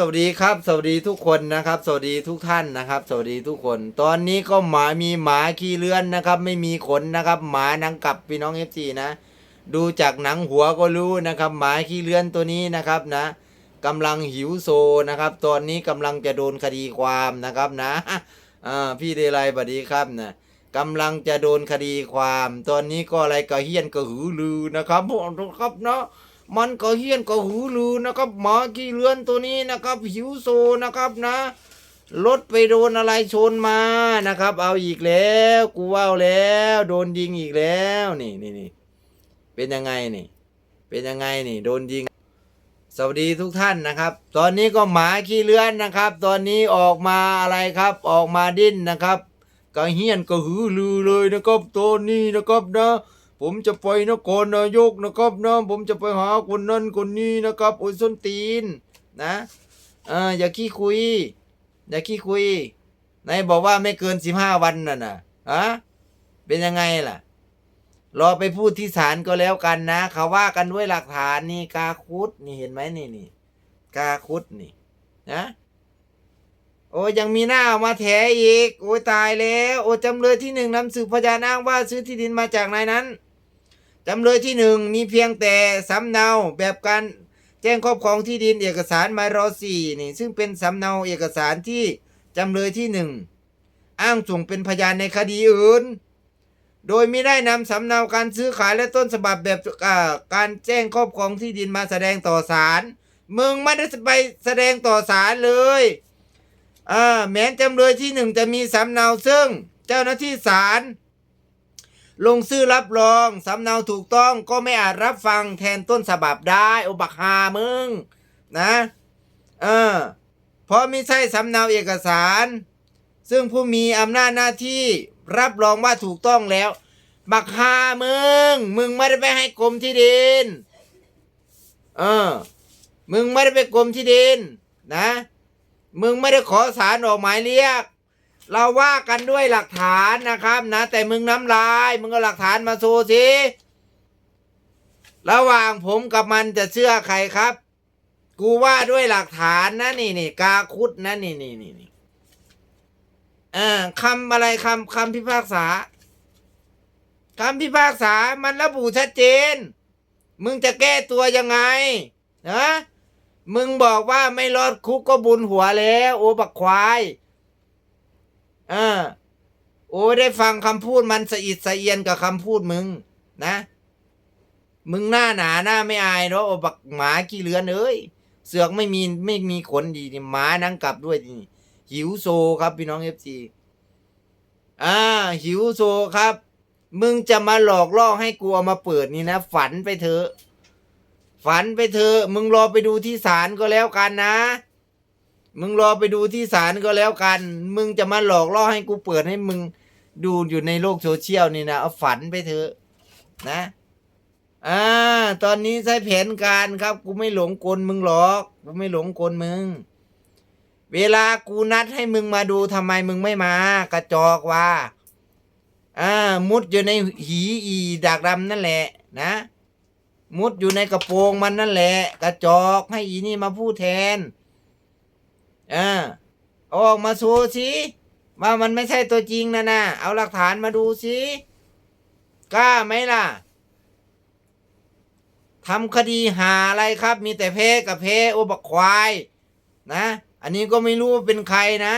สวัสดีครับ สวัสดีทุกคนนะครับ สวัสดีทุกท่านนะครับ สวัสดีทุกคน ตอนนี้ก็หมามีหมาขี้เลื่อนนะครับ ไม่มีขนนะครับหมานังกลับพี่น้องเอฟซีนะ ดูจากหนังหัวก็รู้นะครับ หมาขี้เลื่อนตัวนี้นะครับนะกำลังหิวโซนะครับ ตอนนี้กำลังจะโดนคดีความนะครับนะอ่าพี่เดลัยบัดดีครับนะกำลังจะโดนคดีความ ตอนนี้ก็อะไรกระเฮียนกระหือลือนะครับพวกเราครับเนาะ มันก็เฮี้ยนก็หูลือนะครับหมาขี้เลือนตัวนี้นะครับ หิวโซนะครับนะรถไปโดนอะไรชนมานะครับ เอาอีกแล้วกูว่าแล้ว โดนยิงอีกแล้วนี่นี่นี่เป็นยังไงนี่ เป็นยังไงนี่ โดนยิง สวัสดีทุกท่านนะครับ ตอนนี้ก็หมาขี้เลื้อนนะครับ ตอนนี้ออกมาอะไรครับ ออกมาดิ้นนะครับก็เฮี้ยนก็หือลือเลยนะครับตัวนี้นะครับนะ ผมจะไปนครนายกนะครับนะผมจะไปหาคนนั้นคนนี้นะครับโอ้ยส้นตีนนะเอออย่าขี้คุย อย่าขี้คุยนายบอกว่าไม่เกินสิบห้าวันน่ะนะฮะเป็นยังไงล่ะ รอไปพูดที่ศาลก็แล้วกันนะเขาว่ากันด้วยหลักฐานนี่กาคุดนี่เห็นไหมนี่นี่กาคุดนี่นะโอ้ยยังมีหน้ามาแถอีก โอ้ยตายแล้ว โอ้จำเลยที่หนึ่งนำสืบพยานอ้างว่าซื้อที่ดินมาจากนายนั้น จำเลยที่หนึ่งมีเพียงแต่สำเนาแบบการแจ้งครอบครองที่ดินเอกสารมารอสี่นี่ซึ่งเป็นสำเนาเอกสารที่จำเลยที่หนึ่งอ้างส่งเป็นพยานในคดีอื่น โดยไม่ได้นำสำเนาการซื้อขายและต้นฉบับแบบอ่าการแจ้งครอบครองที่ดินมาแสดงต่อศาลมึงไม่ได้ไปแสดงต่อศาลเลยอ่าแม้จำเลยที่หนึ่งจะมีสำเนาซึ่ง เจ้าหน้าที่ศาล ลงชื่อรับรอง สำเนาถูกต้องก็ไม่อาจรับฟังแทนต้นฉบับได้โอบักฮามึง นะ เออ เพราะไม่ใช่สำเนาเอกสาร ซึ่งผู้มีอำนาจหน้าที่รับรองว่าถูกต้องแล้ว บักฮามึง มึงไม่ได้ไปให้กรมที่ดิน เออ มึงไม่ได้ไปกรมที่ดิน นะ มึงไม่ได้ขอสารออกหมายเรียก เราว่ากันด้วยหลักฐานนะครับนะ แต่มึงน้ำลาย มึงก็หลักฐานมาโชว์สิระหว่างผมกับมันจะเชื่อใครครับ กูว่าด้วยหลักฐานนะนี่นี่กาคุดนะนี่นี่นี่นี่เออคำอะไรคำคำพิพากษาคำพิพากษามันระบุชัดเจน มึงจะแก้ตัวยังไงนะมึงบอกว่าไม่รอดคุกก็บุญหัวแล้ว โอ้บักควาย เออ โอ้ได้ฟังคำพูดมันสะอิดสะเอียนกับคำพูดมึง นะ มึงหน้าหนาหน้าไม่อายเนาะโอ้บักหมาขี้เลือนเอ้ยเสือกไม่มีไม่มีขนดีนี่หมานั่งกลับด้วยนี่หิวโซครับพี่น้องเอฟซีอ่า หิวโซครับ มึงจะมาหลอกล่อให้กูเอามาเปิดนี่นะ ฝันไปเถอะ ฝันไปเถอะ มึงรอไปดูที่ศาลก็แล้วกันนะ มึงรอไปดูที่ศาลก็แล้วกัน มึงจะมาหลอกล่อให้กูเปิดให้มึงดูอยู่ในโลกโซเชียลนี่นะเอาฝันไปเถอะนะอ่าตอนนี้ใช้แผนการครับ กูไม่หลงกลมึงหรอกกูไม่หลงกลมึง เวลากูนัดให้มึงมาดูทำไมมึงไม่มา กระจอกว่าอ่ามุดอยู่ในหีอีดักดำนั่นแหละนะ มุดอยู่ในกระโปรงมันนั่นแหละ กระจอกให้อีนี่มาพูดแทน อ่าเอาออกมาโชว์สิว่ามันไม่ใช่ตัวจริงนะนะเอาหลักฐานมาดูสิกล้าไหมล่ะทำคดีหาอะไรครับ มีแต่เพกับเพโอบักควาย นะ อันนี้ก็ไม่รู้ว่าเป็นใครนะ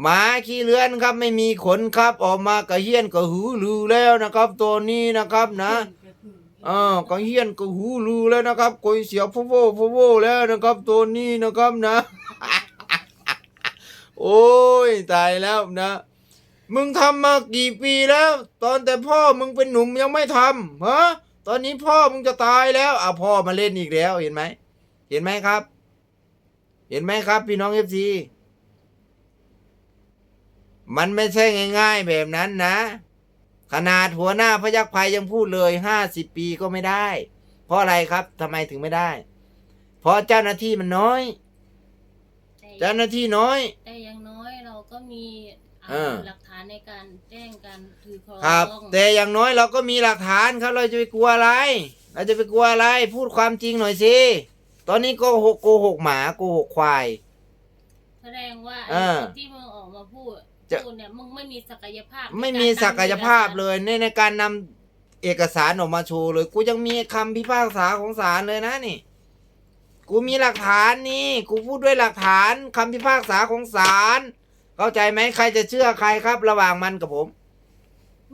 หมาขี้เลื้อนครับ ไม่มีขนครับ ออกมากระเฮี้ยนกระหือลือแล้วนะครับ ตัวนี้นะครับนะ อ่าก็เฮียนก็หูลือแล้วนะครับกอยเสียพโวพะโวแล้วนะครับตัวนี้นะครับนะ โอ้ยตายแล้วนะ มึงทำมากี่ปีแล้ว ตอนแต่พ่อมึงเป็นหนุ่มยังไม่ทำฮะตอนนี้พ่อมึงจะตายแล้วอะพ่อมาเล่นอีกแล้วเห็นไหมเห็นไหมครับ เห็นไหมครับ พี่น้องเอฟซีมันไม่ใช่ง่าย ๆแบบนั้นนะ ขนาดหัวหน้าพยักภัยยังพูดเลยห้าสิบปีก็ไม่ได้ เพราะอะไรครับทำไมถึงไม่ได้ เพราะเจ้าหน้าที่มันน้อย แต่เจ้าหน้าที่น้อย แต่อย่างน้อยเราก็มีอ่าเออ หลักฐานในการแจ้งการถือครองครับ แต่อย่างน้อยเราก็มีหลักฐานครับเราจะไปกลัวอะไร เราจะไปกลัวอะไร พูดความจริงหน่อยสิตอนนี้โกหกโกหกหมาโกหกควาย แสดงว่าเอไอ้อสิ่งที่มึงออกมาพูด จะพูดเนี่ยมึงไม่มีศักยภาพไม่ในมีการศักยภาพนำเลยในในการนำเอกสารออกมาโชว์เลย กูยังมีคำพิพากษาของศาลเลยนะนี่ กูมีหลักฐานนี่ กูพูดด้วยหลักฐานคำพิพากษาของศาลเข้าใจไหมใครจะเชื่อใครครับ ระหว่างมันกับผม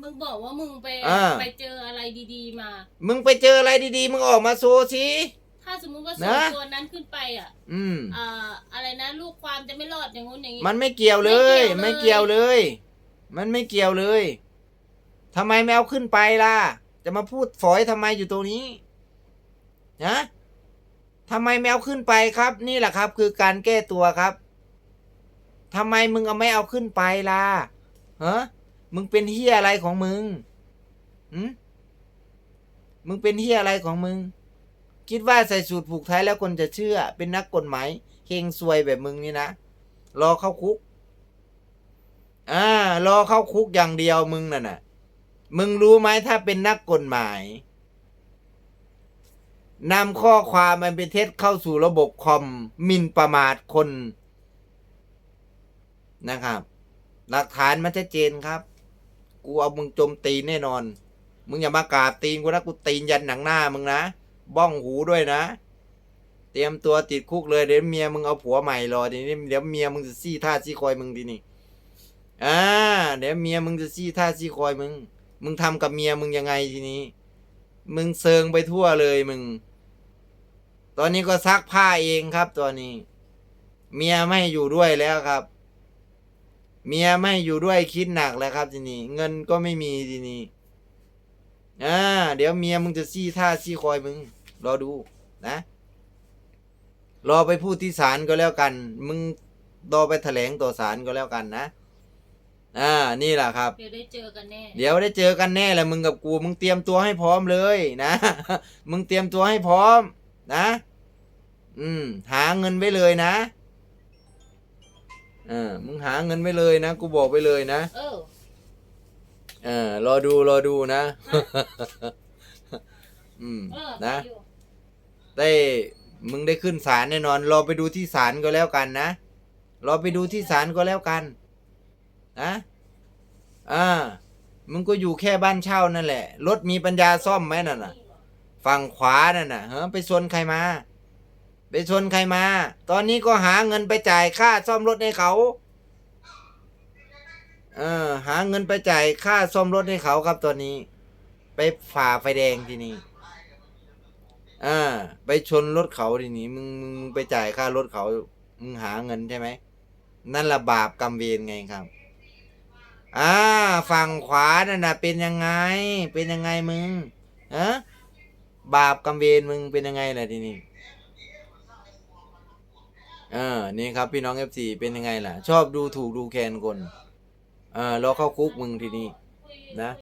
มึงบอกว่ามึงไปอ่าไปเจออะไรดี ๆ มา มึงไปเจออะไรดีๆ มึงออกมาโชว์สิ ถ้าสมมุติว่านะส่งตัวนั้นขึ้นไปอะอืมอ่าอะไรนะลูกความจะไม่รอดอย่างงู้นอย่างนี้ มันไม่เกี่ยวเลย ไม่ไม่เกี่เกี่ยยววเลเลย ย มันไม่เกี่ยวเลยทำไมไม่เอาขึ้นไปล่ะ จะมาพูดฝอยทำไมอยู่ตรงนี้นะทำไมไม่เอาขึ้นไปครับ นี่แหละครับ คือการแก้ตัวครับทำไมมึงเอาไม่เอาขึ้นไปล่ะฮะมึงเป็นเฮียอะไรของมึงหืมมึงเป็นเฮียอะไรของมึง คิดว่าใส่สูตรผูกไทยแล้วคนจะเชื่อ เป็นนักกฎหมายเฮงซวยแบบมึงนี่นะ รอเข้าคุก อ่า รอเข้าคุกอย่างเดียวมึงน่ะน่ะ มึงรู้ไหมถ้าเป็นนักกฎหมายนำข้อความมันเป็นเท็จเข้าสู่ระบบคอมมินประมาทคนนะครับ หลักฐานมันชัดเจนครับ กูเอามึงจมตีแน่นอน มึงอย่ามากราบตีนกูนะกูตีนยันหนังหน้ามึงนะ บ้องหูด้วยนะ เตรียมตัวติดคุกเลยเดี๋ยวเมียมึงเอาผัวใหม่รอเดี๋ยวนี้เดี๋ยวเมียมึงจะซี่ท่าซี่คอยมึงทีนี่อ่าเดี๋ยวเมียมึงจะซี่ท่าซี่คอยมึง มึงทำกับเมียมึงยังไงทีนี้ มึงเซิงไปทั่วเลยมึง ตอนนี้ก็ซักผ้าเองครับตอนนี้ เมียไม่อยู่ด้วยแล้วครับเมียไม่อยู่ด้วยคิดหนักแล้วครับทีนี้ เงินก็ไม่มีทีนี้อ่าเดี๋ยวเมียมึงจะซี่ท่าซี่คอยมึง รอดูนะ รอไปพูดที่ศาลก็แล้วกัน มึงรอไปแถลงต่อศาลก็แล้วกันนะอ่านี่แหละครับ เดี๋ยวได้เจอกันแน่ เดี๋ยวได้เจอกันแน่แหละมึงกับกู มึงเตรียมตัวให้พร้อมเลยนะ มึงเตรียมตัวให้พร้อม นะ อืม หาเงินไว้เลยนะเออมึงหาเงินไว้เลยนะ กูบอกไว้เลยนะเออเออรอดูรอดูนะ อืมเออนะ ได้มึงได้ขึ้นศาลแน่นอน รอไปดูที่ศาลก็แล้วกันนะ รอไปดูที่ศาลก็แล้วกันนะอ่ามึงก็อยู่แค่บ้านเช่านั่นแหละ รถมีปัญญาซ่อมไหมนั่นน่ะ ฝั่งขวานั่นน่ะเฮ้ไปชนใครมา ไปชนใครมา ตอนนี้ก็หาเงินไปจ่ายค่าซ่อมรถให้เขา เออ หาเงินไปจ่ายค่าซ่อมรถให้เขาครับตอนนี้ ไปฝ่าไฟแดงที่นี้ อ่า ไปชนรถเขาทีนี้มึงมึงไปจ่ายค่ารถเขา มึงหาเงินใช่ไหม นั่นละบาปกรรมเวรไงครับ อ่า ฝั่งขวานั่นนะเป็นยังไง เป็นยังไงมึงฮะบาปกรรมเวรมึงเป็นยังไงล่ะทีนี้เออนี่ครับพี่น้องเอฟซีเป็นยังไงล่ะ ชอบดูถูกดูแคลนคนเออรอเข้าคุกมึงทีนี้นะ